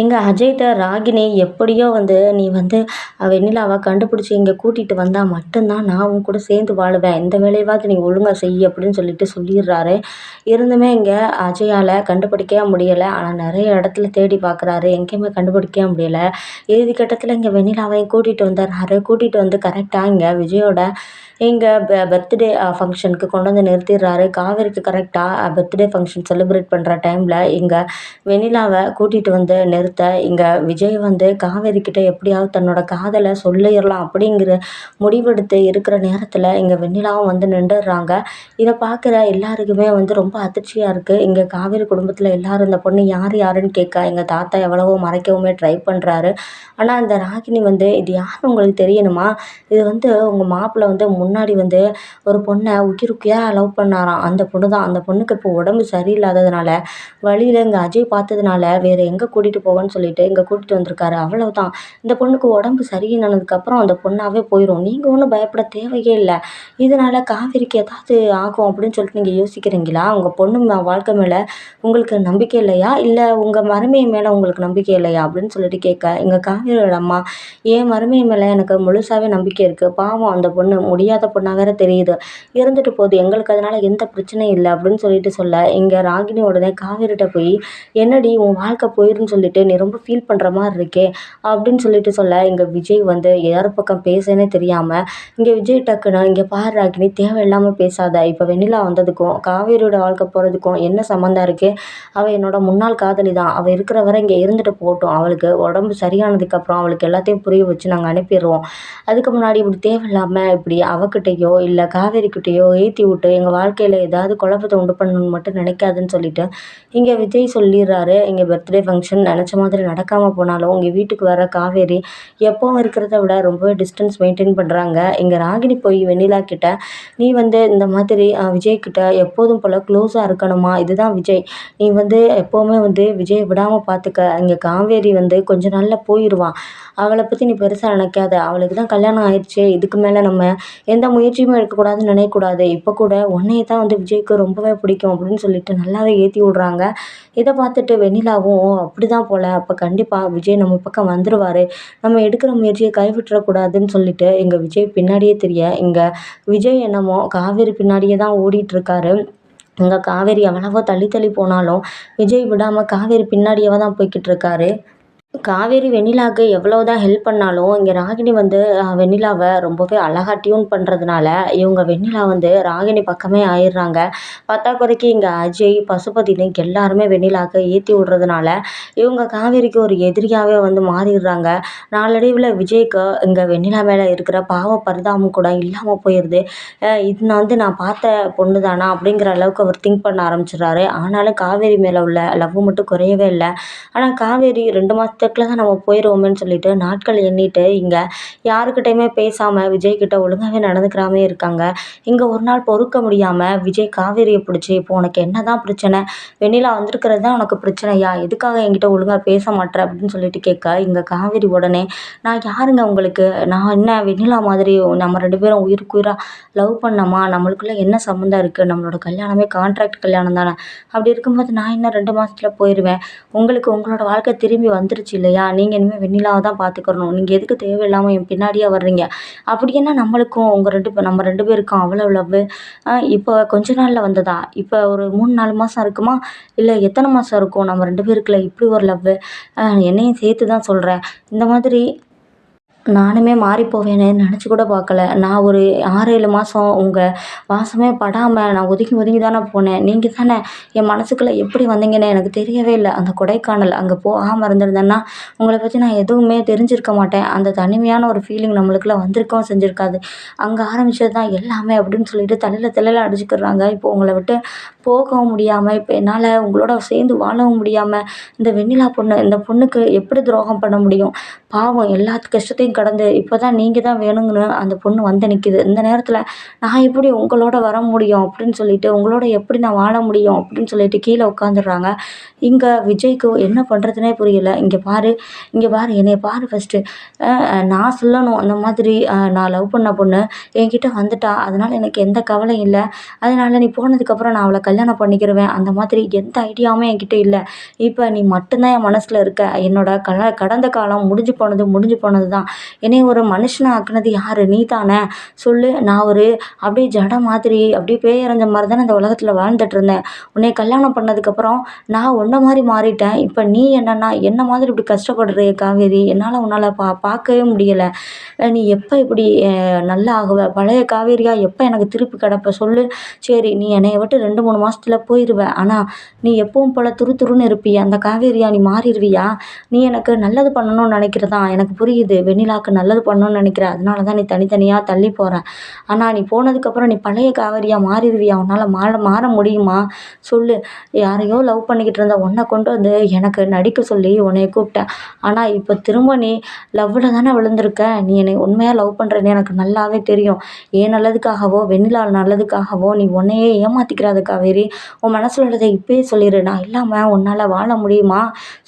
எங்கள் அஜய்கிட்ட ராகினி எப்படியோ வந்து நீ வந்து வெண்ணிலாவை கண்டுபிடிச்சி இங்கே கூட்டிகிட்டு வந்தால் மட்டும்தான் நான் உன் கூட சேர்ந்து வாழுவேன். இந்த வேலையாவது நீ ஒழுங்காக செய் அப்படின்னு சொல்லிட்டு சொல்லிடுறாரு. இருந்துமே இங்கே அஜயால் கண்டுபிடிக்கவே முடியலை. ஆனால் நிறைய இடத்துல தேடி பார்க்குறாரு எங்கேயுமே கண்டுபிடிக்கவே முடியலை. இறுதி கட்டத்தில் இங்கே வெண்ணிலாவையும் கூட்டிகிட்டு வந்துடுறாரு கூட்டிகிட்டு வந்து கரெக்டாக இங்கே விஜயோட இங்கே பர்த்டே ஃபங்க்ஷனுக்கு கொண்டு வந்து நிறுத்திடுறாரு. காவேரிக்கு கரெக்டாக பர்த்டே ஃபங்க்ஷன் செலிப்ரேட் பண்ணுற டைமில் இங்கே வெண்ணிலாவை கூட்டிகிட்டு வந்து நிறுத்த இங்கே விஜய் வந்து காவேரிக்கிட்ட எப்படியாவது தன்னோட காதலை சொல்லிடலாம் அப்படிங்கிற முடிவெடுத்து இருக்கிற நேரத்தில் இங்கே வெண்ணிலாவும் வந்து நின்றுடுறாங்க. இதை பார்க்குற எல்லாருக்குமே வந்து ரொம்ப அதிர்ச்சியாக இருக்குது இங்கே காவேரி குடும்பத்தில் எல்லாரும் இந்த பொண்ணு யார் யாருன்னு கேட்க எங்கள் தாத்தா எவ்வளவோ மறைக்கவுமே ட்ரை பண்ணுறாரு ஆனால் அந்த ராகினி வந்து இது யார் உங்களுக்கு தெரியணுமா? இது வந்து உங்கள் மாப்பிள்ளை வந்து முன் முன்னாடி வந்து ஒரு பொண்ணை உயிர் உயிராக லவ் பண்ணாராம். அந்த பொண்ணு தான் அந்த பொண்ணுக்கு இப்போ உடம்பு சரியில்லாததுனால வழியில் இங்கே அஜய் பார்த்ததுனால வேறு எங்கே கூட்டிகிட்டு போகன்னு சொல்லிட்டு இங்கே கூட்டிகிட்டு வந்திருக்காரு. அவ்வளவுதான். இந்த பொண்ணுக்கு உடம்பு சரியில்லானதுக்கப்புறம் அந்த பொண்ணாகவே போயிடும் நீங்கள் ஒன்றும் பயப்பட தேவையே இல்லை. இதனால் காவிரிக்கு ஏதாவது ஆகும் அப்படின்னு சொல்லிட்டு நீங்கள் யோசிக்கிறீங்களா? உங்கள் பொண்ணு வாழ்க்கை மேலே உங்களுக்கு நம்பிக்கை இல்லையா? இல்லை உங்கள் மருமையை மேலே உங்களுக்கு நம்பிக்கை இல்லையா? அப்படின்னு சொல்லிட்டு கேட்க எங்கள் காவிரியோட அம்மா என் மருமையை மேலே எனக்கு முழுசாகவே நம்பிக்கை இருக்குது பாவம் அந்த பொண்ணு முடியாத பொண்ணாக வேற தெரியுது. இருந்துட்டு போகுது. எங்களுக்கு அதனால் எந்த பிரச்சனையும் இல்லை அப்படின்னு சொல்லிட்டு சொல்ல இங்கே ராகினி உடனே காவேரிட்ட போய் என்னடி உன் வாழ்க்கை போயிருன்னு சொல்லிட்டு நீ ரொம்ப ஃபீல் பண்ணுற மாதிரி இருக்கே அப்படின்னு சொல்லிட்டு சொல்ல இங்கே விஜய் வந்து யார் பக்கம் பேசனே தெரியாமல் இங்கே விஜய் டக்குன்னு இங்கே பாரு ராகினி தேவையில்லாமல் பேசாத. இப்போ வெண்ணிலா வந்ததுக்கும் காவேரியோட வாழ்க்கை போகிறதுக்கும் என்ன சம்மந்தம் இருக்குது அவள் என்னோட முன்னாள் காதலி தான். அவள் இருக்கிற வரை இங்கே இருந்துட்டு போகட்டும். அவளுக்கு உடம்பு சரியானதுக்கப்புறம் அவளுக்கு எல்லாத்தையும் புரிய வச்சு நாங்கள் அனுப்பிடுவோம் அதுக்கு முன்னாடி இப்படி தேவையில்லாமல் இப்படி அவகிட்டயோ இல்லை காவேரிக்கிட்டேயோ ஏற்றி விட்டு எங்கள் வாழ்க்கையில் ஏதாவது குழப்பத்தை உண்டு பண்ணணும்னு மட்டும் நினைக்காதுன்னு சொல்லிட்டு இங்கே விஜய் சொல்லிடுறாரு. இங்கே பர்த்டே ஃபங்க்ஷன் நினச்ச மாதிரி நடக்காமல் போனாலும் இங்கே வீட்டுக்கு வர காவேரி எப்போவும் இருக்கிறத விட ரொம்பவே டிஸ்டன்ஸ் மெயின்டைன் பண்ணுறாங்க இங்கே ராகினி போய் வெண்ணிலா கிட்ட நீ வந்து இந்த மாதிரி விஜய் கிட்ட எப்போதும் போல் க்ளோஸாக இருக்கணுமா? இதுதான் விஜய். நீ வந்து எப்போவுமே வந்து விஜயை விடாமல் பார்த்துக்க இங்கே காவேரி வந்து கொஞ்ச நாளில் போயிடுவான் அவளை பற்றி நீ பெருசாக நினைக்காத. அவளுக்கு தான் கல்யாணம் ஆயிடுச்சு இதுக்கு மேலே நம்ம எந்த முயற்சியுமே எடுக்கக்கூடாதுன்னு நினைக்கக்கூடாது. இப்போ கூட உன்னைய தான் வந்து விஜய்க்கு ரொம்பவே பிடிக்கும் அப்படின்னு சொல்லிட்டு நல்லாவே ஏற்றி விட்றாங்க. இதை பார்த்துட்டு வெண்ணிலாவும் அப்படி தான் போல். அப்போ கண்டிப்பாக விஜய் நம்ம பக்கம் வந்துடுவார் நம்ம எடுக்கிற முயற்சியை கைவிட்டுறக்கூடாதுன்னு சொல்லிட்டு எங்கள் விஜய் பின்னாடியே தெரிய இங்கே விஜய் என்னமோ காவேரி பின்னாடியே தான் ஓடிட்டுருக்காரு. இங்கே காவேரி எவ்வளவோ தள்ளி தள்ளி போனாலும் விஜய் விடாமல் காவேரி பின்னாடியே தான் போய்கிட்டு இருக்காரு காவேரி வெண்ணிலாவுக்கு எவ்வளோ தான் ஹெல்ப் பண்ணாலும் இங்கே ராகினி வந்து வெண்ணிலாவை ரொம்பவே அழகாக டியூன் பண்ணுறதுனால இவங்க வெண்ணிலா வந்து ராகினி பக்கமே ஆயிடுறாங்க. பத்தாக்குறைக்கு இங்கே அஜய் பசுபதினு எல்லாருமே வெண்ணிலாவுக்கு ஏற்றி விடுறதுனால இவங்க காவேரிக்கு ஒரு எதிரியாகவே வந்து மாறிடுறாங்க. நாளடைவில் விஜய்க்கு இங்கே வெண்ணிலா மேலே இருக்கிற பாவ பரிதாபம் கூட இல்லாமல் போயிடுது அஹ், இது வந்து நான் பார்த்த பொண்ணு தானா அப்படிங்கிற அளவுக்கு அவர் திங்க் பண்ண ஆரம்பிச்சிடுறாரு. ஆனாலும் காவேரி மேலே உள்ள லவ் மட்டும் குறையவே இல்லை. ஆனால் காவேரி ரெண்டு மாதம் மாதத்துக்குள்ள தான் நம்ம போயிடுவோமேன்னு சொல்லிட்டு நாட்கள் எண்ணிட்டு இங்கே யாருக்கிட்டையுமே பேசாமல் விஜய்கிட்ட ஒழுங்காகவே நடந்துக்கிறாமே இருக்காங்க. இங்கே ஒரு நாள் பொறுக்க முடியாமல் விஜய் காவேரியை பிடிச்சி இப்போ உனக்கு என்ன தான் பிரச்சனை? வெண்ணிலா வந்திருக்கிறது தான் உனக்கு பிரச்சனையா? எதுக்காக என்கிட்ட ஒழுங்காக பேச மாட்டேற? அப்படின்னு சொல்லிட்டு கேட்க இங்கே காவேரி உடனே நான் யாருங்க உங்களுக்கு? நான் என்ன வெண்ணிலா மாதிரி நம்ம ரெண்டு பேரும் உயிருக்குயிராக லவ் பண்ணோமா? நம்மளுக்குள்ள என்ன சம்மந்தம் இருக்குது நம்மளோட கல்யாணமே கான்ட்ராக்ட் கல்யாணம் தானே? அப்படி இருக்கும்போது நான் இன்னும் ரெண்டு மாதத்துல போயிடுவேன் உங்களுக்கு உங்களோட வாழ்க்கை திரும்பி வந்துருச்சு இல்லையா? நீங்கள் இனிமேல் வெண்ணிலாவை தான் பார்த்துக்கறணும். நீங்கள் எதுக்கு தேவையில்லாமல் என் பின்னாடியே வர்றீங்க? அப்படி என்ன நம்மளுக்கும் உங்கள் ரெண்டு பேர் நம்ம ரெண்டு பேருக்கும் அவ்வளோ லவ் இப்போ கொஞ்ச நாளில் வந்ததா? இப்போ ஒரு மூணு நாலு மாதம் இருக்குமா? இல்லை எத்தனை மாதம் இருக்கும்? நம்ம ரெண்டு பேருக்குள்ள இப்படி ஒரு லவ் என்னையும் சேர்த்து தான் சொல்கிறேன் இந்த மாதிரி நானுமே மாறி போவேன்னு நினச்சி கூட பார்க்கல. நான் ஒரு ஆறு ஏழு மாதம் உங்கள் வாசமே படாமல் நான் ஒதுங்கி ஒதுங்கி தானே போனேன். நீங்கள் தானே என் மனசுக்குள்ளே எப்படி வந்தீங்கன்னு எனக்கு தெரியவே இல்லை. அந்த கொடைக்கானல் அங்கே போகாமல் இருந்திருந்தேன்னா உங்களை பற்றி நான் எதுவுமே தெரிஞ்சிருக்க மாட்டேன். அந்த தனிமையான ஒரு ஃபீலிங் நம்மளுக்குள்ளே வந்திருக்கவும் செஞ்சுருக்காது. அங்கே ஆரம்பித்தது தான் எல்லாமே அப்படின்னு சொல்லிட்டு தலையில் தலையில் அடிச்சுக்கிறாங்க இப்போ உங்களை விட்டு போகவும் முடியாமல் இப்போ என்னால் உங்களோட சேர்ந்து வாழவும் முடியாமல் இந்த வெண்ணிலா பொண்ணு இந்த பொண்ணுக்கு எப்படி துரோகம் பண்ண முடியும்? பாவம் எல்லா கஷ்டத்தையும் கடந்து இப்போ தான் நீங்கள் தான் வேணுங்கன்னு அந்த பொண்ணு வந்து நிற்கிது இந்த நேரத்தில் நான் எப்படி உங்களோட வர முடியும் அப்படின்னு சொல்லிட்டு உங்களோட எப்படி நான் வாழ முடியும் அப்படின்னு சொல்லிட்டு கீழே உட்காந்துடுறாங்க இங்கே விஜய்க்கு என்ன பண்ணுறதுனே புரியல. இங்கே பாரு இங்கே பாரு என்னை பாரு ஃபஸ்ட்டு நான் சொல்லணும் அந்த மாதிரி நான் லவ் பண்ண பொண்ணு என்கிட்ட வந்துட்டா அதனால் எனக்கு எந்த கவலையும் இல்லை. அதனால் நீ போனதுக்கப்புறம் நான் அவளை கல்யாணம் பண்ணிக்கிருவேன். அந்த மாதிரி எந்த ஐடியாவும் என்கிட்ட இல்லை. இப்போ நீ மட்டும்தான் என் மனசில் இருக்க. என்னோட கல கடந்த காலம் முடிஞ்சு போனது முடிஞ்சு போனது தான் என்னை ஒரு மனுஷனை ஆக்குனது யார்? நீ தானே சொல்லு. நான் ஒரு அப்படியே ஜட மாதிரி அப்படியே பேயறிஞ்ச மாதிரி தானே இந்த உலகத்தில் வாழ்ந்துட்டு இருந்தேன். உன்னை கல்யாணம் பண்ணதுக்கப்புறம் நான் உன்ன மாதிரி மாறிட்டேன். இப்போ நீ என்னன்னா என்ன மாதிரி இப்படி கஷ்டப்படுறிய காவேரி? என்னால் உன்னால் பா பார்க்கவே முடியலை. நீ எப்போ இப்படி நல்லா ஆகுவ? பழைய காவேரியா? எப்போ எனக்கு திருப்பி கிடப்ப? சொல்லு. சரி நீ என்னைய விட்டு ரெண்டு மூணு ஹாஸ்டலில் போயிடுவேன் ஆனால் நீ எப்பவும் போல் துரு துருன்னு இருப்பிய? அந்த காவேரியா நீ மாறிடுவியா? நீ எனக்கு நல்லது பண்ணணும்னு நினைக்கிறதா? எனக்கு புரியுது. வெண்ணிலாவுக்கு நல்லது பண்ணணும்னு நினைக்கிற. அதனால தான் நீ தனித்தனியாக தள்ளி போகிற ஆனால் நீ போனதுக்கப்புறம் நீ பழைய காவேரியா மாறிடுவியா? உன்னால் மாற மாற முடியுமா? சொல்லு. யாரையோ லவ் பண்ணிக்கிட்டு இருந்த உன்னை கொண்டு வந்து எனக்கு நடிக்க சொல்லி உன்னைய கூப்பிட்டேன். ஆனால் இப்போ திரும்ப நீ லவ்வில் தானே விழுந்திருக்க? நீ என்னை உண்மையாக லவ் பண்ணுறேன்னு எனக்கு நல்லாவே தெரியும். ஏன் நல்லதுக்காகவோ வெண்ணிலா நல்லதுக்காகவோ நீ உன்னையே ஏமாற்றிக்கிறாத காவேரி. உன் மனசில் உள்ளதை இப்பயே சொல்லிடு நான் இல்லாமல் உன்னால் வாழ முடியுமா?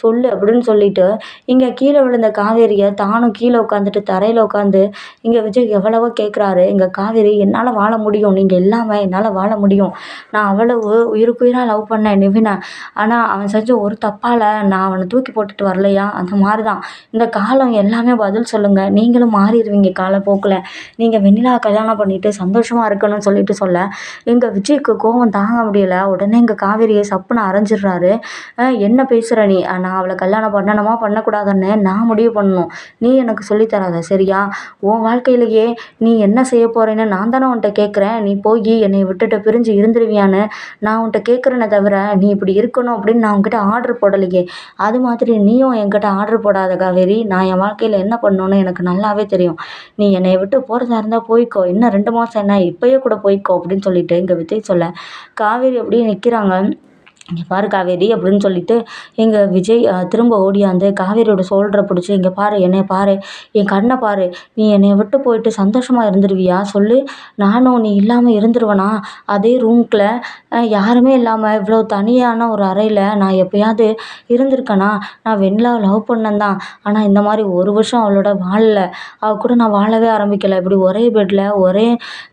சொல்லு அப்படின்னு சொல்லிட்டு இங்கே கீழே விழுந்த காவேரியை தானும் கீழே உட்காந்துட்டு தரையில் உட்காந்து இங்கே விஜய் எவ்வளவோ கேட்குறாரு இங்கே காவேரி என்னால் வாழ முடியும். நீங்கள் இல்லாமல் என்னால் வாழ முடியும். நான் அவ்வளவு உயிருக்குயிராக லவ் பண்ணேன் நிவினை. ஆனால் அவன் செஞ்ச ஒரு தப்பால் நான் அவனை தூக்கி போட்டுட்டு வரலையா? அந்த மாதிரி தான் இந்த காலம் எல்லாமே பதில் சொல்லுங்கள் நீங்களும் மாறிடுவீங்க காலப்போக்கில். நீங்கள் வெண்ணிலா கல்யாணம் பண்ணிவிட்டு சந்தோஷமாக இருக்கணும்னு சொல்லிட்டு சொல்ல எங்கள் விஜய்க்கு கோவம் தாங்க முடியல. உடனே எங்கள் காவேரியை சப்புன்னு அரைஞ்சிடுறாரு. என்ன பேசுகிற நீ? நான் அவளை கல்யாணம் பண்ணணுமா? பண்ணக்கூடாதுன்னு நான் முடிவு பண்ணணும். நீ எனக்கு சொல்லித்தராத சரியா? உன் வாழ்க்கையிலேயே நீ என்ன செய்ய போகிறேன்னு நான் தானே உன்கிட்ட கேட்குறேன் நீ போய் என்னை விட்டுட்டு பிரிஞ்சு இருந்துருவியான்னு நான் உன்கிட்ட கேட்குறேனே தவிர நீ இப்படி இருக்கணும் அப்படின்னு நான் உங்ககிட்ட ஆர்டர் போடலையே. அது மாதிரி நீயும் என்கிட்ட ஆர்டர் போடாத காவேரி. நான் என் வாழ்க்கையில் என்ன பண்ணணும்னு எனக்கு நல்லாவே தெரியும். நீ என்னை விட்டு போகிறதா இருந்தால் போய்க்கோ. இன்னும் ரெண்டு மாதம் என்ன? இப்போயே கூட போய்க்கோ அப்படின்னு சொல்லிட்டு இங்கே விஜய் சொல்ல. காவேரி அப்படியே நிற்கிறாங்க இங்கே பாரு காவேரி அப்படின்னு சொல்லிட்டு எங்கள் விஜய் திரும்ப ஓடியாந்து காவேரியோட ஷோல்டரை பிடிச்சி இங்கே பாரு என்னை பாரு என் கண்ணை பாரு நீ என்னை விட்டு போயிட்டு சந்தோஷமாக இருந்துருவியா? சொல்லு நானும் நீ இல்லாமல் இருந்துருவேனா? அதே ரூம்க்கில் யாருமே இல்லாமல் இவ்வளோ தனியான ஒரு அறையில் நான் எப்போயாவது இருந்திருக்கேனா? நான் வெண்ணிலாவை லவ் பண்ணேன் தான். ஆனால் இந்த மாதிரி ஒரு வருஷம் அவளோட வாழலை. அவள் கூட நான் வாழவே ஆரம்பிக்கலை. இப்படி ஒரே பெட்டில் ஒரே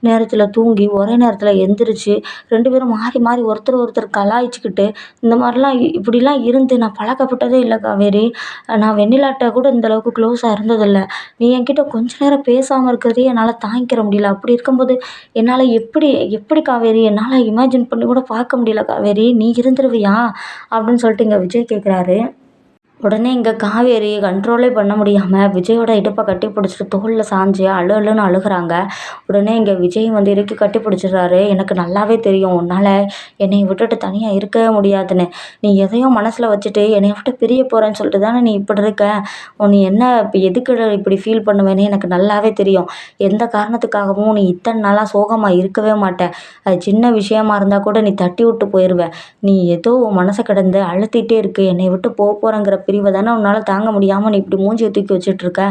நேரத்தில் தூங்கி ஒரே நேரத்தில் எந்திரிச்சு ரெண்டு பேரும் மாறி மாறி ஒருத்தர் ஒருத்தர் கலாய்ச்சிக்கிட்டு சொல்லிட்டு இந்த மாதிரிலாம் இப்படிலாம் இருந்து நான் பழக்கப்பட்டதே இல்லை காவேரி. நான் வெண்ணிலாட்ட கூட இந்தளவுக்கு க்ளோஸாக இருந்ததில்லை. நீ என்கிட்ட கொஞ்ச நேரம் பேசாமல் இருக்கிறதே என்னால் தாங்கிக்கிற முடியல. அப்படி இருக்கும்போது என்னால் எப்படி எப்படி காவேரி என்னால் இமேஜின் பண்ணி கூட பார்க்க முடியல. காவேரி நீ இருந்துருவியா? அப்படின்னு சொல்லிட்டு இங்கே விஜய் கேட்குறாரு உடனே இங்கே காவேரி கண்ட்ரோலே பண்ண முடியாமல் விஜயோட இடுப்பை கட்டி பிடிச்சிட்டு தோளில் சாஞ்சு அழு அழுன்னு அழுகிறாங்க. உடனே இங்கே விஜய் வந்து இறுக்கி கட்டி பிடிச்சிடுறாரு. எனக்கு நல்லாவே தெரியும். உன்னால் என்னை விட்டுட்டு தனியாக இருக்கவே முடியாதுன்னு. நீ எதையோ மனசில் வச்சுட்டு என்னை விட்டு பிரிய போகிறேன்னு சொல்லிட்டு தானே நீ இப்படி இருக்க? நீ என்ன இப்போ எதுக்கு இப்படி ஃபீல் பண்ணுவேன்னு எனக்கு நல்லாவே தெரியும். எந்த காரணத்துக்காகவும் நீ இத்தனை நாளாக சோகமாக இருக்கவே மாட்டேன். அது சின்ன விஷயமா இருந்தால் கூட நீ தட்டி விட்டு போயிடுவேன் நீ ஏதோ மனசை கிடந்து அழுத்திட்டே இருக்கு. என்னை விட்டு போக போகிறேங்கிற பிரிவை தானே உன்னால் தாங்க முடியாமல் நீ இப்படி மூஞ்சியை தூக்கி வச்சுட்ருக்க?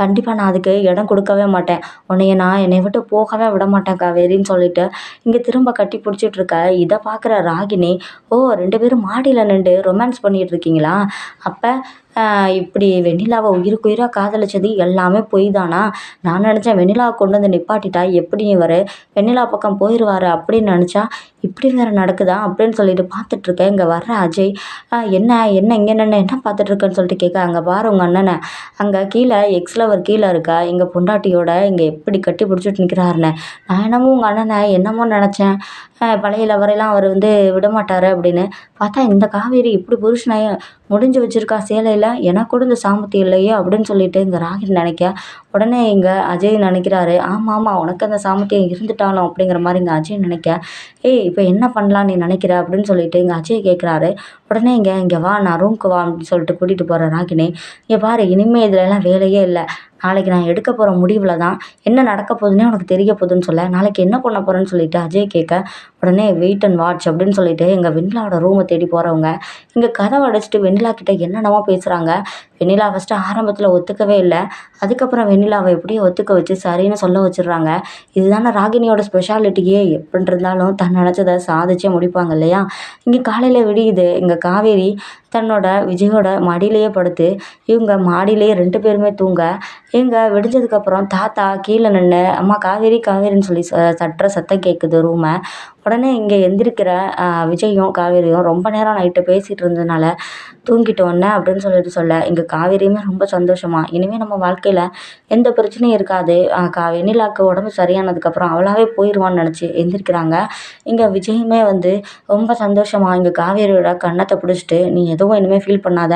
கண்டிப்பாக நான் அதுக்கு இடம் கொடுக்கவே மாட்டேன். உன்னைய நான் என்னை விட்டு போகவே விட மாட்டேன் காவேரின்னு சொல்லிட்டு. இங்கே திரும்ப கட்டி பிடிச்சிட்ருக்க. இதை பார்க்குற ராகினி ஓ ரெண்டு பேரும் மாடியில் நின்று ரொமான்ஸ் பண்ணிகிட்ருக்கீங்களா அப்போ இப்படி வெண்ணிலாவை உயிருக்கு உயிராக காதலிச்சது எல்லாமே பொய் தானா நான் நினச்சேன் வெண்ணிலாவை கொண்டு வந்து நிப்பாட்டிட்டா எப்படி இவர்? வெண்ணிலா பக்கம் போயிடுவார் அப்படின்னு நினச்சா இப்படி வேறு நடக்குதா அப்படின்னு சொல்லிட்டு பார்த்துட்ருக்கேன் இங்கே வர்ற அஜய் என்ன என்ன இங்கே என்னென்ன என்ன பார்த்துட்ருக்கேன்னு சொல்லிட்டு கேட்க அங்கே பாரு உங்கள் அண்ணனை. அங்கே கீழே எக்ஸ் லவர் கீழே இருக்கா. எங்கள் பொண்டாட்டியோட இங்கே எப்படி கட்டி பிடிச்சிட்டு நிற்கிறாருன்னு நான் என்னமோ உங்கள் அண்ணனை என்னமோ நினச்சேன். பழைய லவரெல்லாம் அவர் வந்து விடமாட்டார் அப்படின்னு. பார்த்தா இந்த காவேரி இப்படி புருஷனை முடிஞ்சு வச்சுருக்கா சேலையில் எனக்கு கூட இந்த சாமர்த்தியம் இல்லையே அப்படின்னு சொல்லிட்டு இங்கே ராகினி நினைக்க உடனே இங்கே அஜய் நினைக்கிறாரு. ஆமாம் ஆமாம் உனக்கு அந்த சாமர்த்தியம் இருந்துட்டாலும் அப்படிங்கிற மாதிரி இங்கே அஜய் நினைக்க. ஏய் இப்போ என்ன பண்ணலாம் நீ நினைக்கிற அப்படின்னு சொல்லிட்டு இங்கே அஜய் கேட்குறாரு உடனே இங்கே இங்கே வா நான் ரூமுக்கு வா அப்படின்னு சொல்லிட்டு கூட்டிகிட்டு போகிற ராகினி இங்கே பாரு இனிமேல் இதுலலாம் வேலையே இல்லை. நாளைக்கு நான் எடுக்க போகிற முடிவில் தான் என்ன நடக்க போகுதுன்னே உனக்கு தெரிய போகுதுன்னு சொல்ல. நாளைக்கு என்ன பண்ண போகிறேன்னு சொல்லிட்டு அஜய் கேட்க உடனே வெயிட் அண்ட் வாட்ச் அப்படின்னு சொல்லிட்டு எங்கள் வெண்ணிலாவோட ரூமை தேடி போகிறவங்க இங்கே கதவை அடைச்சிட்டு வெண்ணிலா கிட்டே என்னென்னமோ பேசுகிறாங்க வெண்ணிலா ஃபஸ்ட்டு ஆரம்பத்தில் ஒத்துக்கவே இல்லை. அதுக்கப்புறம் வெண்ணிலாவை எப்படியோ ஒத்துக்க வச்சு சரின்னு சொல்ல வச்சிடுறாங்க. இதுதானே ராகினியோட ஸ்பெஷாலிட்டியே எப்படி இருந்தாலும் தன் நினச்சதை சாதிச்சே முடிப்பாங்க இல்லையா? இங்கே காலையில் விடியுது. இங்கே காவேரி தன்னோட விஜயோட மடியிலேயே படுத்து இவங்க மாடியிலேயே ரெண்டு பேருமே தூங்க இவங்க விடிஞ்சதுக்கப்புறம் தாத்தா கீழே நின்று அம்மா காவேரி காவேரின்னு சொல்லி ச சட்டுற சத்தம் கேட்குது ரூமை உடனே இங்கே எந்திரிக்கிற விஜயும் காவேரியும் ரொம்ப நேரம் நைட்டு பேசிகிட்டு இருந்ததுனால தூங்கிட்டோன்னே? அப்படின்னு சொல்லிட்டு சொல்ல இங்கே காவேரியுமே ரொம்ப சந்தோஷமா இனிமேல் நம்ம வாழ்க்கையில் எந்த பிரச்சனையும் இருக்காது. கா வெண்ணிலாவுக்கு உடம்பு சரியானதுக்கப்புறம் அவளாகவே போயிடுவான்னு நினச்சி எந்திரிக்கிறாங்க. இங்கே விஜயுமே வந்து ரொம்ப சந்தோஷமா இங்கே காவேரியோட கன்னத்தை பிடிச்சிட்டு நீ எதுவும் இனிமேல் ஃபீல் பண்ணாத.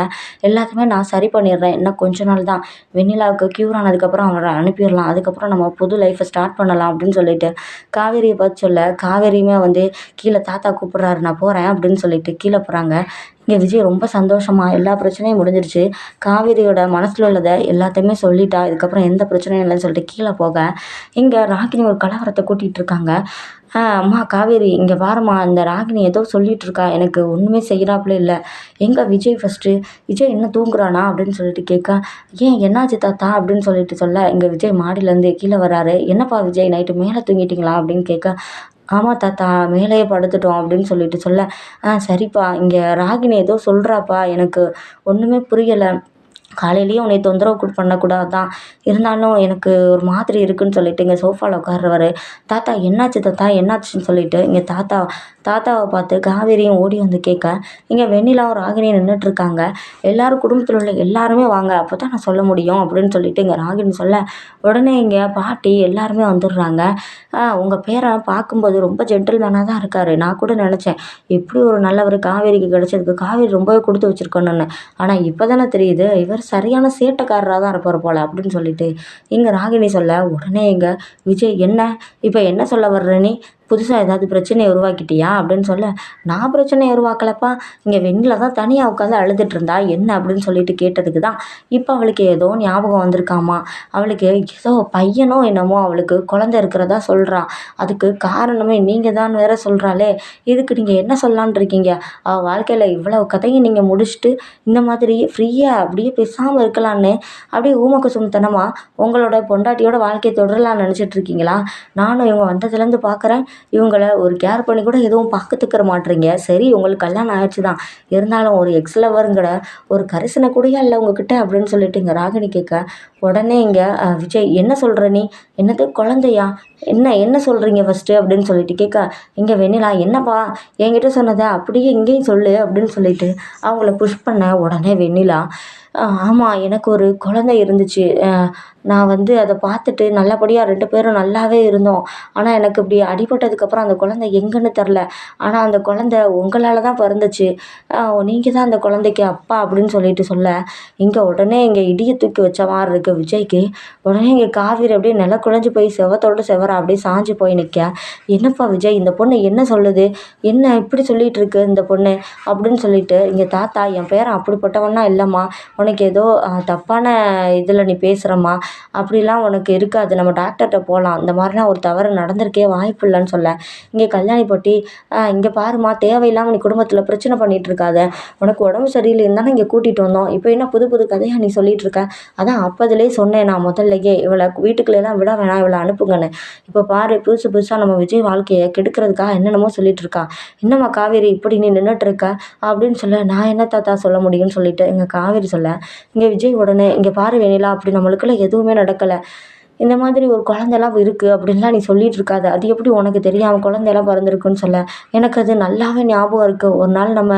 எல்லாத்தையுமே நான் சரி பண்ணிடுறேன். இன்னும் கொஞ்ச நாள் தான். வெண்ணிலாவுக்கு க்யூர் ஆனதுக்கப்புறம் அவரை அனுப்பிடலாம். அதுக்கப்புறம் நம்ம புது லைஃப்பை ஸ்டார்ட் பண்ணலாம் அப்படின்னு சொல்லிட்டு காவேரியை பார்த்து சொல்ல காவேரியுமே வந்து கீழே தாத்தா கூப்பிட்றாரு நான் போகிறேன் அப்படின்னு சொல்லிட்டு கீழே போகிறாங்க இங்கே விஜய் ரொம்ப சந்தோஷமாக எல்லா பிரச்சனையும் முடிஞ்சிருச்சு. காவேரியோட மனசில் உள்ளதை எல்லாத்தையுமே சொல்லிட்டா இதுக்கப்புறம் எந்த பிரச்சனையும் இல்லைன்னு சொல்லிட்டு கீழே போக. இங்கே ராகினி ஒரு கலவரத்தை கூட்டிகிட்டு இருக்காங்க. அம்மா காவேரி இங்கே வாரம்மா இந்த ராகினி ஏதோ சொல்லிகிட்டு இருக்கா. எனக்கு ஒன்றுமே செய்கிறாப்புல இல்லை. எங்கே விஜய் ஃபஸ்ட்டு விஜய் என்ன தூங்குறானா அப்படின்னு சொல்லிட்டு கேட்க ஏன் என்னாச்சு தாத்தா அப்படின்னு சொல்லிட்டு சொல்ல இங்கே விஜய் மாடியிலேருந்து கீழே வராரு. என்னப்பா விஜய் நைட்டு மேலே தூங்கிட்டீங்களா அப்படின்னு கேட்க ஆமாம் தாத்தா மேலேயே படுத்துட்டோம் அப்படின்னு சொல்லிட்டு சொல்ல ஆ சரிப்பா இங்கே ராகினி ஏதோ சொல்கிறாப்பா எனக்கு ஒன்றுமே புரியலை. காலையிலேயே உன்னை தொந்தரவு கூட பண்ணக்கூடாது தான் இருந்தாலும் எனக்கு ஒரு மாதிரி இருக்குன்னு சொல்லிட்டு இங்கே சோஃபாவில் உட்கார்றவர் தாத்தா என்னாச்சு தாத்தா? என்னாச்சுன்னு சொல்லிட்டு இங்கே தாத்தா தாத்தாவை பார்த்து காவேரியும் ஓடி வந்து கேட்க இங்கே வெண்ணிலாவும் ராகினியும் நின்றுட்டுருக்காங்க எல்லோரும் குடும்பத்தில் உள்ள எல்லாருமே வாங்க அப்போ தான் நான் சொல்ல முடியும் அப்படின்னு சொல்லிட்டு இங்கே ராகினி சொல்ல உடனே இங்கே பாட்டி எல்லாருமே வந்துடுறாங்க. உங்கள் பேரை பார்க்கும்போது ரொம்ப ஜென்டில்மேனாக தான் இருக்கார். நான் கூட நினச்சேன் எப்படி ஒரு நல்லவர் காவேரிக்கு கிடச்சதுக்கு காவேரி ரொம்பவே கொடுத்து வச்சுருக்கணும்னு. ஆனால் இப்போ தானே தெரியுது இவர் சரியான சேட்டைக்காரராக தான் இருப்பார் போல் அப்படின்னு சொல்லிட்டு இங்கே ராகினி சொல்ல உடனே இங்கே விஜய் என்ன? இப்போ என்ன சொல்ல வர்ற நீ? புதுசாக ஏதாவது பிரச்சனையை உருவாக்கிட்டியா அப்படின்னு சொல்ல நான் பிரச்சனையை உருவாக்கலப்பா. இங்கே வெண்ணில தான் தனியாக உட்காந்து அழுதுட்டு இருந்தா என்ன அப்படின்னு சொல்லிட்டு கேட்டதுக்கு தான் இப்போ அவளுக்கு ஏதோ ஞாபகம் வந்திருக்காமா. அவளுக்கு ஏதோ பையனோ என்னமோ அவளுக்கு குழந்த இருக்கிறதா சொல்கிறா அதுக்கு காரணமே நீங்கள் தான் வேற சொல்கிறாளே இதுக்கு நீங்கள் என்ன சொல்லலான் இருக்கீங்க? அவள் வாழ்க்கையில் இவ்வளோ கதையும் நீங்கள் முடிச்சுட்டு இந்த மாதிரி ஃப்ரீயாக அப்படியே பேசாமல் இருக்கலான்னு அப்படியே ஊமக்குசுமத்தனமாக உங்களோட பொண்டாட்டியோட வாழ்க்கையை தொடரலான்னு நினச்சிட்டு இருக்கீங்களா? நானும் இவங்க வந்ததுலேருந்து பார்க்குறேன் இவங்கள ஒரு கேர் பண்ணி கூட எதுவும் பார்த்துக்கிற மாட்றீங்க சரி உங்களுக்கு கல்யாணம் ஆயிடுச்சு தான் இருந்தாலும் ஒரு எக்ஸ் லவருங்கிற ஒரு கரிசனை கூடயே இல்லை உங்ககிட்ட அப்படின்னு சொல்லிட்டு இங்கே ராகினி கேட்க உடனே இங்கே விஜய் என்ன சொல்கிற நீ? என்னது குழந்தையா? என்ன என்ன சொல்கிறீங்க ஃபஸ்ட்டு அப்படின்னு சொல்லிட்டு கேட்க இங்கே வெண்ணிலா என்னப்பா? என்கிட்ட சொன்னதை அப்படியே இங்கேயும் சொல்லு அப்படின்னு சொல்லிட்டு அவங்கள புஷ் பண்ண உடனே வெண்ணிலா ஆமாம் எனக்கு ஒரு குழந்தை இருந்துச்சு. நான் வந்து அதை பார்த்துட்டு நல்லபடியாக ரெண்டு பேரும் நல்லாவே இருந்தோம். ஆனால் எனக்கு இப்படி அடிபட்டதுக்கப்புறம் அந்த குழந்தை எங்கேன்னு தெரில. ஆனால் அந்த குழந்த உங்களால் தான் பிறந்துச்சு. நீங்கள் தான் அந்த குழந்தைக்கு அப்பா அப்படின்னு சொல்லிட்டு சொல்ல இங்கே உடனே இங்கே இடியை தூக்கி வச்ச மாதிரி இருக்குது விஜய்க்கு உடனே இங்கே காவிரி அப்படியே நில குழஞ்சி போய் செவத்தோடு செவரா அப்படியே சாஞ்சு போய் நிற்க என்னப்பா விஜய் இந்த பொண்ணு என்ன சொல்லுது? என்ன இப்படி சொல்லிகிட்டு இருக்கு இந்த பொண்ணு? அப்படின்னு சொல்லிட்டு இங்கே தாத்தா என் பேரன் அப்படிப்பட்டவனா இல்லைம்மா. உனக்கு ஏதோ தப்பான இதில் நீ பேசுகிறம்மா அப்படிலாம் உனக்கு இருக்காது. நம்ம டாக்டர்கிட்ட போகலாம் இந்த மாதிரிலாம் ஒரு தவறு நடந்திருக்கே வாய்ப்பு இல்லைன்னு சொல்ல. இங்கே கல்யாணி பட்டி இங்கே பாருமா தேவையில்லாமல் நீ குடும்பத்தில் பிரச்சனை பண்ணிகிட்டு இருக்காத. உனக்கு உடம்பு சரியில்லை இருந்தாலும் இங்கே கூட்டிகிட்டு வந்தோம். இப்போ என்ன புது புது கதையாக நீ சொல்லிகிட்டு இருக்க? அதான் அப்போதுலே சொன்னேன் நான் முதல்லையே இவளை வீட்டுக்குள்ளேலாம் விட வேணாம் இவளை அனுப்புங்கன்னு. இப்போ பாரு புதுசு புதுசாக நம்ம விஜய் வாழ்க்கையை கெடுக்கிறதுக்காக என்னென்னமோ சொல்லிட்டு இருக்கா. என்னம்மா காவேரி இப்படி நீ நின்றுட்டு இருக்க? அப்படின்னு சொல்ல நான் என்ன தாத்தா சொல்ல முடியும்னு சொல்லிட்டு எங்கள் காவேரி சொல்ல இங்கே விஜய் உடனே இங்கே பாரு வேணிலா அப்படி நம்மளுக்குள்ள எதுவுமே நடக்கலை. இந்த மாதிரி ஒரு குழந்தலாம் இருக்குது அப்படின்லாம் நீ சொல்லிகிட்டு இருக்காது. அது எப்படி உனக்கு தெரியும்? குழந்தைலாம் பிறந்திருக்குன்னு சொல்ல. எனக்கு அது நல்லாவே ஞாபகம் இருக்குது ஒரு நாள் நம்ம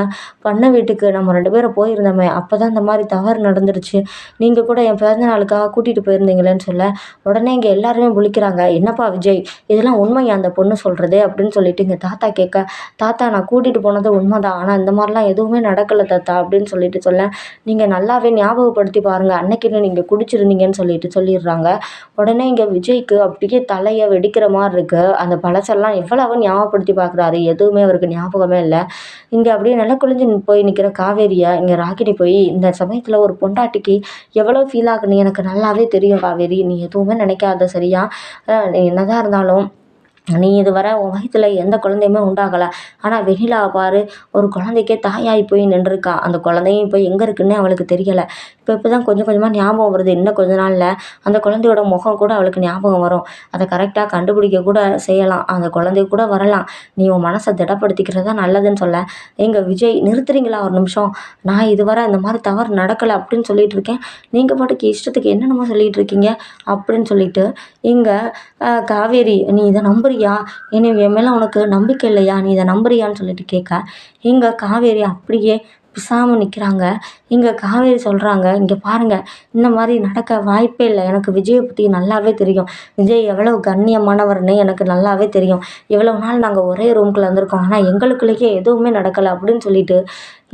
பண்ண வீட்டுக்கு நம்ம ரெண்டு பேரும் போயிருந்தோமே அப்போ தான் இந்த மாதிரி தவறு நடந்துருச்சு நீங்கள் கூட என் பிறந்த நாளுக்காக கூட்டிகிட்டு போயிருந்தீங்களேன்னு சொல்ல. உடனே இங்கே எல்லாருமே முழிக்கிறாங்க. என்னப்பா விஜய் இதெல்லாம் உண்மையா அந்த பொண்ணு சொல்கிறது அப்படின்னு சொல்லிட்டு இங்கே தாத்தா கேட்க தாத்தா நான் கூட்டிகிட்டு போனது உண்மை தான் ஆனால் இந்த மாதிரிலாம் எதுவுமே நடக்கலை தாத்தா அப்படின்னு சொல்லிட்டு சொல்ல. நீங்கள் நல்லாவே ஞாபகப்படுத்தி பாருங்கள் அன்னைக்கு நீங்கள் குடிச்சிருந்தீங்கன்னு சொல்லிட்டு சொல்லிடுறாங்க. உடனே உடனே இங்கே விஜய்க்கு அப்படியே தலையை வெடிக்கிற மாதிரி இருக்குது அந்த பழசெல்லாம் எவ்வளவு ஞாபகப்படுத்தி பார்க்குறாரு. எதுவுமே அவருக்கு ஞாபகமே இல்லை. இங்கே அப்படியே நல்லா குளிஞ்சு போய் நிற்கிற காவேரியை இங்கே ராகினி போய் இந்த சமயத்தில் ஒரு பொண்டாட்டிக்கு எவ்வளோ ஃபீல் ஆகுன்னு எனக்கு நல்லாவே தெரியும் காவேரி. நீ எதுவுமே நினைக்காத சரியா? என்னதான் இருந்தாலும் நீ இதுவரை உன் வயிற்றுல எந்த குழந்தையுமே உண்டாகலை. ஆனால் வெண்ணிலாவை பாரு ஒரு குழந்தைக்கே தாயாகி போய் நின்றுருக்கா. அந்த குழந்தையும் இப்போ எங்கே இருக்குன்னு அவளுக்கு தெரியலை. இப்போ இப்போ தான் கொஞ்சம் கொஞ்சமாக ஞாபகம் வருது. இன்னும் கொஞ்ச நாளில் அந்த குழந்தையோட முகம் கூட அவளுக்கு ஞாபகம் வரும். அதை கரெக்டாக கண்டுபிடிக்க கூட செய்யலாம். அந்த குழந்தை கூட வரலாம். நீ உன் மனசை திடப்படுத்திக்கிறது தான் நல்லதுன்னு சொல்ல. எங்கள் விஜய் நிறுத்துறீங்களா ஒரு நிமிஷம்? நான் இதுவரை இந்த மாதிரி தவறு நடக்கலை அப்படின்னு சொல்லிட்டு இருக்கேன். நீங்கள் பாட்டுக்கு இஷ்டத்துக்கு என்னென்னமோ சொல்லிகிட்டு இருக்கீங்க அப்படின்னு சொல்லிட்டு இங்கே காவேரி நீ இதை நம்புறியா? என்னை என் மேலே உனக்கு நம்பிக்கை இல்லையா? நீ இதை நம்புறியான்னு சொல்லிட்டு கேட்க இங்கே காவேரி அப்படியே பிசாமல் நிற்கிறாங்க இங்கே காவேரி சொல்கிறாங்க இங்கே பாருங்கள் இந்த மாதிரி நடக்க வாய்ப்பே இல்லை. எனக்கு விஜயை பற்றி நல்லாவே தெரியும். விஜய் எவ்வளோ கண்ணியமானவர்னு எனக்கு நல்லாவே தெரியும். இவ்வளோ நாள் நாங்கள் ஒரே ரூம்குள்ளே இருந்திருக்கோம். ஆனால் எங்களுக்குள்ளேயே எதுவுமே நடக்கலை அப்படின்னு சொல்லிட்டு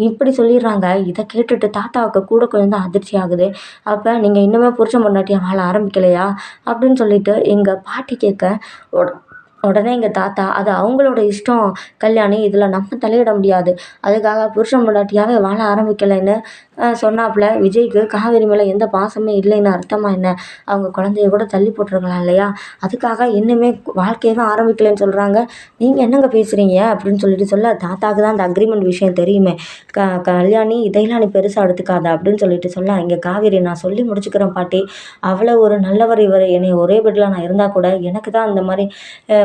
இப்படி சொல்லிடுறாங்க. இதை கேட்டுட்டு தாத்தாவுக்கு கூட கொஞ்சம் தான் அதிர்ச்சி ஆகுது. அப்போ நீங்கள் இன்னுமே புருஷன் பொண்டாட்டியை வாழ ஆரம்பிக்கலையா? அப்படின்னு சொல்லிட்டு எங்கள் பாட்டி கேட்க உடனே எங்கள் தாத்தா அது அவங்களோட இஷ்டம். கல்யாணி இதில் நம்ம தலையிட முடியாது. அதுக்காக புருஷன் பொண்டாட்டியாகவே வாழ ஆரம்பிக்கலைன்னு சொன்னாப்புல விஜய்க்கு காவேரி மேலே எந்த பாசமே இல்லைன்னு அர்த்தமா என்ன? அவங்க குழந்தைய கூட தள்ளி போட்டிருக்கலாம் இல்லையா? அதுக்காக இன்னுமே வாழ்க்கையவே ஆரம்பிக்கலைன்னு சொல்கிறாங்க நீங்கள் என்னங்க பேசுகிறீங்க அப்படின்னு சொல்லிட்டு சொல்ல தாத்தாவுக்கு தான் அந்த அக்ரிமெண்ட் விஷயம் தெரியுமே. க கல்யாணி இதையெல்லாம் நீ பெருசாக எடுத்துக்காத. அப்படின்னு சொல்லிட்டு சொல்ல இங்கே காவேரி நான் சொல்லி முடிச்சுக்கிறேன் பாட்டி. அவ்வளோ ஒரு நல்லவர் இவர் என்னை ஒரே பெட்டில் நான் இருந்தால் கூட எனக்கு தான் அந்த மாதிரி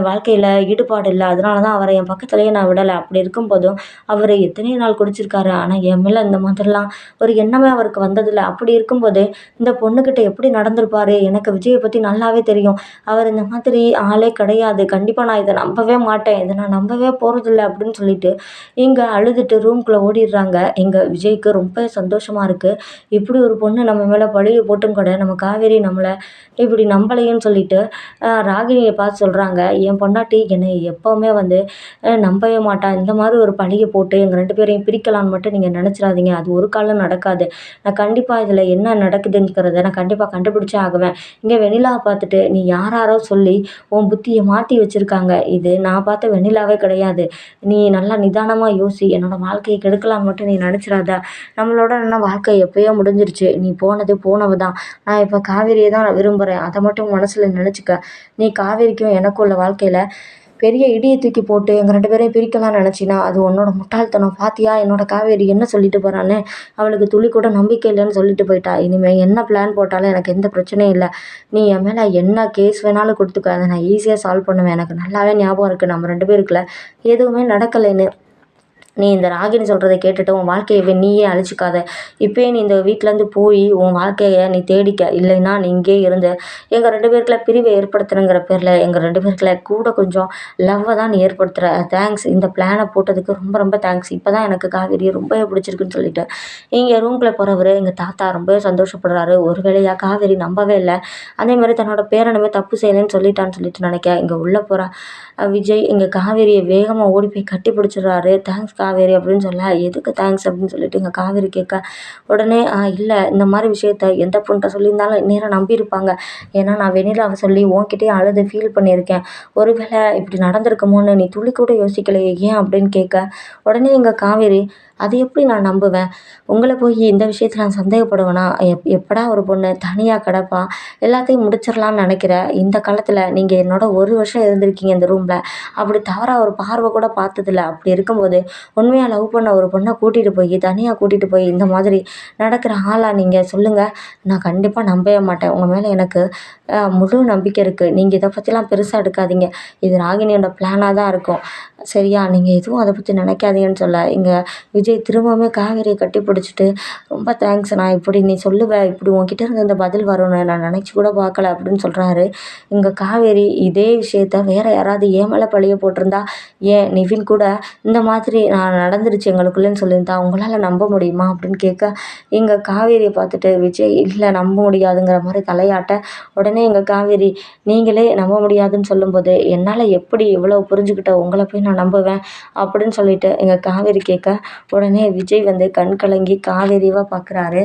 வாழ்க்கையில் ஈடுபாடு இல்லை. அதனால தான் அவரை என் பக்கத்துலேயே நான் விடலை. அப்படி இருக்கும்போதும் அவர் எத்தனையோ நாள் குடிச்சிருக்காரு. ஆனால் என் மேலே இந்த மாதிரிலாம் ஒரு எண்ணமே அவருக்கு வந்ததில்லை. அப்படி இருக்கும்போது இந்த பொண்ணுக்கிட்ட எப்படி நடந்திருப்பார்? எனக்கு விஜயை பற்றி நல்லாவே தெரியும். அவர் இந்த மாதிரி ஆளே கிடையாது. கண்டிப்பாக நான் இதை நம்பவே மாட்டேன். இதை நான் நம்பவே போகிறதில்ல அப்படின்னு சொல்லிட்டு இங்கே அழுதுட்டு ரூம்குள்ளே ஓடிடுறாங்க. எங்கள் விஜய்க்கு ரொம்ப சந்தோஷமாக இருக்குது இப்படி ஒரு பொண்ணு நம்ம மேலே பழிய போட்டும் கூட நம்ம காவேரி நம்மளை இப்படி நம்பலையேன்னு சொல்லிட்டு ராகினியை பார்த்து சொல்கிறாங்க என் பொண்டாட்டி என்னை எப்போவுமே வந்து நம்பவே மாட்டான் இந்த மாதிரி ஒரு பழியை போட்டு எங்கள் ரெண்டு பேரையும் பிரிக்கலான்னு மட்டும் நீங்கள் நினச்சிடாதீங்க. அது ஒரு காலம் நடக்காது. நான் கண்டிப்பாக இதில் என்ன நடக்குதுங்கிறத நான் கண்டிப்பாக கண்டுபிடிச்சே ஆகுவேன். இங்கே வெண்ணிலாவை பார்த்துட்டு நீ யாராரோ சொல்லி உன் புத்தியை மாற்றி வச்சுருக்காங்க. இது நான் பார்த்த வெண்ணிலாவே கிடையாது. நீ நல்லா நிதானமாக யோசி. என்னோடய வாழ்க்கையை கெடுக்கலாம் மட்டும் நீ நினச்சிடாத. நம்மளோட என்ன வாழ்க்கை எப்போயோ முடிஞ்சிருச்சு. நீ போனது போனவு தான். நான் இப்போ காவேரியை தான் விரும்புகிறேன் அதை மட்டும் மனசில் நினச்சிக்க. நீ காவேரிக்கும் எனக்கும் உள்ள வாழ்க்கையில் பெரிய இடியை தூக்கி போட்டு எங்கள் ரெண்டு பேரையும் பிரிக்கலாம்னு நினச்சினா அது உன்னோட முட்டாள்தனம். பார்த்தியா என்னோட காவேரி என்ன சொல்லிட்டு போகிறான்னு அவளுக்கு துளி கூட நம்பிக்கை இல்லைன்னு சொல்லிட்டு போயிட்டா. இனிமேல் என்ன பிளான் போட்டாலும் எனக்கு எந்த பிரச்சனையும் இல்லை. நீ என் மேலே என்ன கேஸ் வேணாலும் கொடுத்துக்க. அதை நான் ஈஸியாக சால்வ் பண்ணுவேன். எனக்கு நல்லாவே ஞாபகம் இருக்குது நம்ம ரெண்டு பேருக்குள்ள எதுவுமே நடக்கலைன்னு. நீ இந்த ராகினி சொல்கிறத கேட்டுட்டு உன் வாழ்க்கையை நீயே அழிச்சிக்காத. இப்போயே நீ இந்த வீட்டிலேருந்து போய் உன் வாழ்க்கையை நீ தேடிக்க. இல்லைன்னா நீ இங்கேயே இருந்து எங்கள் ரெண்டு பேருக்குள்ள பிரிவை ஏற்படுத்தணுங்கிற பேரில் எங்கள் ரெண்டு பேருக்குள்ள கூட கொஞ்சம் லவ்வை தான் நீ ஏற்படுத்துகிற தேங்க்ஸ் இந்த பிளானை போட்டதுக்கு ரொம்ப ரொம்ப தேங்க்ஸ் இப்போ தான் எனக்கு காவேரி ரொம்பவே பிடிச்சிருக்குன்னு சொல்லிட்டு இங்கே ரூம்குள்ளே போகிறவர் எங்கள் தாத்தா ரொம்பவே சந்தோஷப்படுறாரு. ஒரு வேளையாக காவேரி நம்பவே இல்லை. அதே மாதிரி தன்னோட பேரனுமே தப்பு செய்யலைன்னு சொல்லிட்டான்னு சொல்லிட்டு நினைக்க. இங்கே உள்ளே போகிற விஜய் இங்கே காவேரியை வேகமாக ஓடி போய் கட்டி பிடிச்சிடுறாரு. தேங்க்ஸ் காவேரி அப்படின்னு சொல்ல எதுக்கு தேங்க்ஸ் அப்படின்னு சொல்லிட்டு எங்கள் காவேரி கேட்க உடனே இல்லை இந்த மாதிரி விஷயத்த எந்த பொண்ணுகிட்ட சொல்லியிருந்தாலும் நேராக நம்பியிருப்பாங்க. ஏன்னா நான் வெண்ணிலாவை சொல்லி உன்கிட்டயே அழுது ஃபீல் பண்ணியிருக்கேன். ஒருவேளை இப்படி நடந்திருக்குமோன்னு நீ துளி கூட யோசிக்கலையே ஏன்? அப்படின்னு கேட்க உடனே எங்கள் காவேரி அது எப்படி நான் நம்புவேன்? உங்களை போய் இந்த விஷயத்தில் நான் சந்தேகப்படுவேனா? எப் எப்படா ஒரு பொண்ணு தனியாக கிடப்பா? எல்லாத்தையும் முடிச்சிடலான்னு நினைக்கிற இந்த காலத்தில் நீங்கள் என்னோட ஒரு வருஷம் இருந்திருக்கீங்க இந்த ரூமில் அப்படி தவறாக ஒரு பார்வை கூட பார்த்ததில்ல. அப்படி இருக்கும்போது உண்மையாக லவ் பண்ண ஒரு பொண்ணை கூட்டிகிட்டு போய் தனியாக கூட்டிகிட்டு போய் இந்த மாதிரி நடக்கிற ஆளாக நீங்கள் சொல்லுங்கள் நான் கண்டிப்பாக நம்பவே மாட்டேன். உங்கள் மேலே எனக்கு முழு நம்பிக்கை இருக்குது நீங்கள் இதை பற்றிலாம் பெருசாக எடுக்காதீங்க. இது ராகினியோட பிளானாக தான் இருக்கும். சரியா? நீங்கள் எதுவும் அதை பற்றி நினைக்காதீங்கன்னு சொல்ல. இங்கே விஜய் திரும்பவுமே காவேரியை கட்டி பிடிச்சிட்டு ரொம்ப தேங்க்ஸ் நான் இப்படி நீ சொல்லுவேன் இப்படி உன்கிட்ட இருந்து இந்த பதில் வரும்னு நான் நினச்சி கூட பார்க்கல அப்படின்னு சொல்கிறாரு இங்கே காவேரி இதே விஷயத்த வேறு யாராவது ஏன் மேலே பழிய போட்டிருந்தா? ஏன் நிவின் கூட இந்த மாதிரி நான் நடந்துருச்சு எங்களுக்குள்ளேன்னு சொல்லியிருந்தா உங்களால் நம்ப முடியுமா? அப்படின்னு கேட்க எங்கள் காவேரியை பார்த்துட்டு விஜய் இல்லை நம்ப முடியாதுங்கிற மாதிரி தலையாட்ட உடனே எங்கள் காவேரி நீங்களே நம்ப முடியாதுன்னு சொல்லும்போது என்னால் எப்படி இவ்வளோ புரிஞ்சுக்கிட்ட உங்களை போய் நான் நம்புவேன்? அப்படின்னு சொல்லிட்டு எங்கள் காவேரி கேட்க உடனே விஜய் வந்து கண் கலங்கி காவேரியை பார்க்குறாரு